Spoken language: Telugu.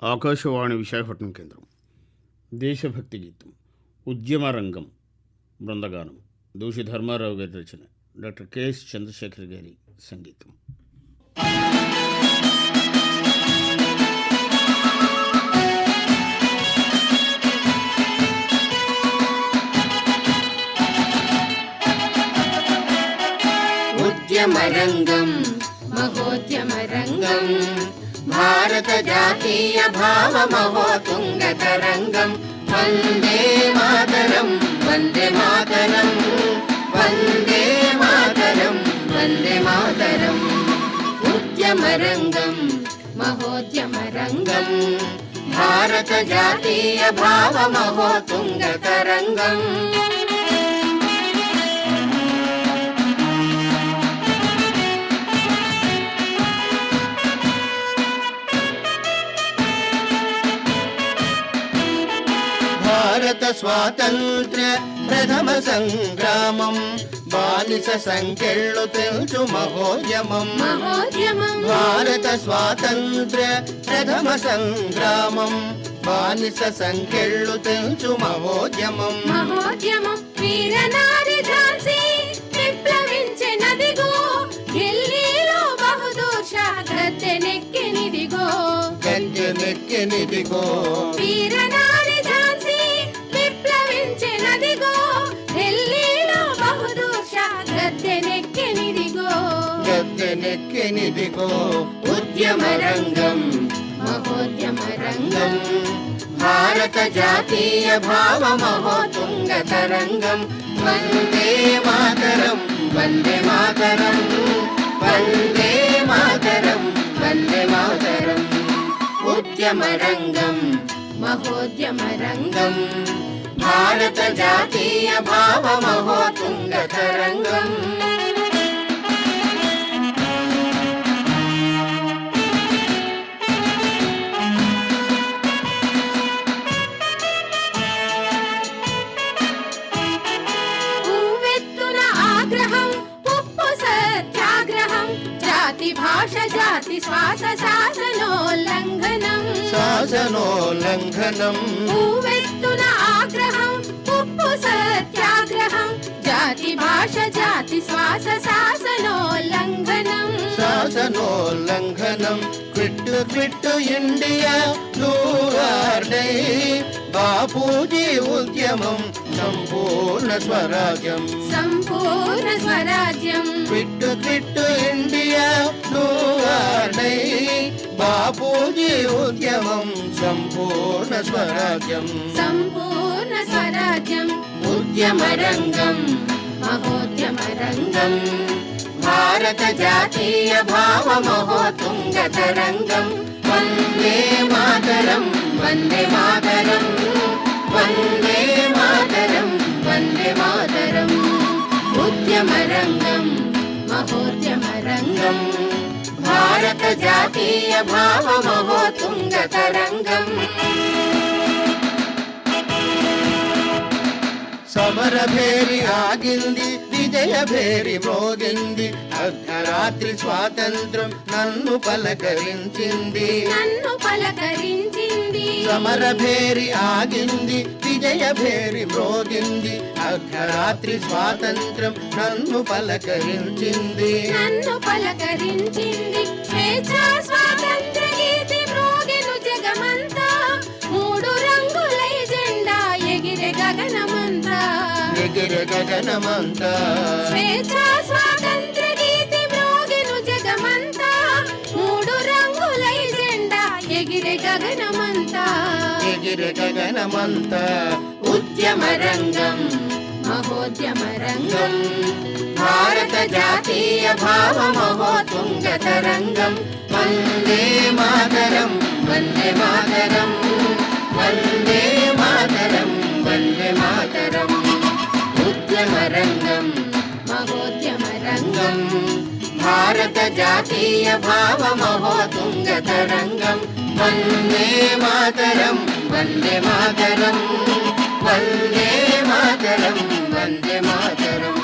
ఆకాశవాణి విశాఖపట్నం కేంద్రం. దేశభక్తి గీతం ఉద్యమ రంగం బృందగానం దూషి ధర్మారావు గారి రచన డాక్టర్ కెఎస్ చంద్రశేఖర్ గారి సంగీతం. ఉద్యమ రంగం మహోద్యమ రంగం భారత జాతీయ భావమహోతుంగ తరంగం వందే మాతరం వందే మాతరం వందే మాతరం వందే మాతరం ఉద్యమరంగం మహోద్యమరంగం భారత జాతీయ భావమహోతుంగ తరంగం భారత స్వాతంత్ర్య ప్రథమ సంగ్రామం. బానిస సంఖ్యళ్ళు తెలుసు మహోద్యమం. భారత స్వాతంత్ర్య ప్రథమ సంగ్రామం. బానిస సంఖ్యళ్ళు తెలుసు మహోద్యమం. మహోద్యమం. వీరనారి ఝాన్సీ విప్లవించే నదిగో ఢిల్లీలో బహదూర్ షా గద్దెనెక్కెనిదిగో గద్దెనెక్కెనిదిగో వీరనారి గద్దెనెక్కెనిదిగో ఉద్యమ రంగం మహోద్యమ రంగం భారత జాతీయ భావ మహోతుంగ తరంగం వందే మాతరం వందే మాతరం వందే మాతరం వందే మాతరం. ఉద్యమ రంగం మహోద్యమ రంగం భారత జాతీయ భావ మహోతుంగ తరంగం భాష జాతి శ్వాస శాసనోల్లంఘనం శాసనోల్లంఘనం ఉవ్వెత్తున ఆగ్రహం ఉప్పు సత్యాగ్రహం. జాతి భాష జాతి శ్వాస శాసనోల్లంఘనం శాసనోల్లంఘనం క్విట్టు క్విట్టు ఇండియా నూరార్డై బాపూజీ ఉద్యమం సంపూర్ణ స్వరాజ్యం. సంపూర్ణ స్వరాజ్యం. క్విట్టు క్విట్టు ఇండియా నూరార్డై బాపూజీ ఉద్యమం సంపూర్ణ స్వరాజ్యం. సంపూర్ణ స్వరాజ్యం. ఉద్యమ రంగం మహోద్యమ రంగం భారత జాతీయ భావ మహోతుంగ తరంగం వందే మాతరం వందే మాతరం వందే మాతరం వందే మాతరం ఉద్యమ రంగం మహోద్యమ రంగం భారత జాతీయ భావ మహోతుంగ తరంగం సమరభేరి ఆగింది విజయ భేరి మోగింది. అర్ధరాత్రి స్వాతంత్రం నన్ను పలకరించింది. నన్ను పలకరించింది. సమరభేరి ఆగింది విజయ భేరి మ్రోగింది అర్ధరాత్రి స్వాతంత్రం నన్ను పలకరించింది. నన్ను పలకరించింది. స్వేచ్ఛా స్వాతంత్ర గీతి మ్రోగెను జగమంతా. మూడు రంగులై జెండా ఎగిరే గగనమంతా. ఎగిరి గగనమంతా స్వేచ్ఛా స్వాతంత్ర గీతి మ్రోగిను జగమంతా మూడు రంగులై జెండా ఎగిరే గగనమంతా. ఎగిరి గగనమంతా. ఉద్యమ రంగం మహోద్యమ రంగం. భారత జాతీయ భావ మహోతుంగ తరంగం. వందే మాతరం వందే మాతరం వందే మాతరం. జాతీయ భావమహోతుంగ తరంగం. వందే మాతరం వందే మాతరం వందే మాతరం వందే మాతరం.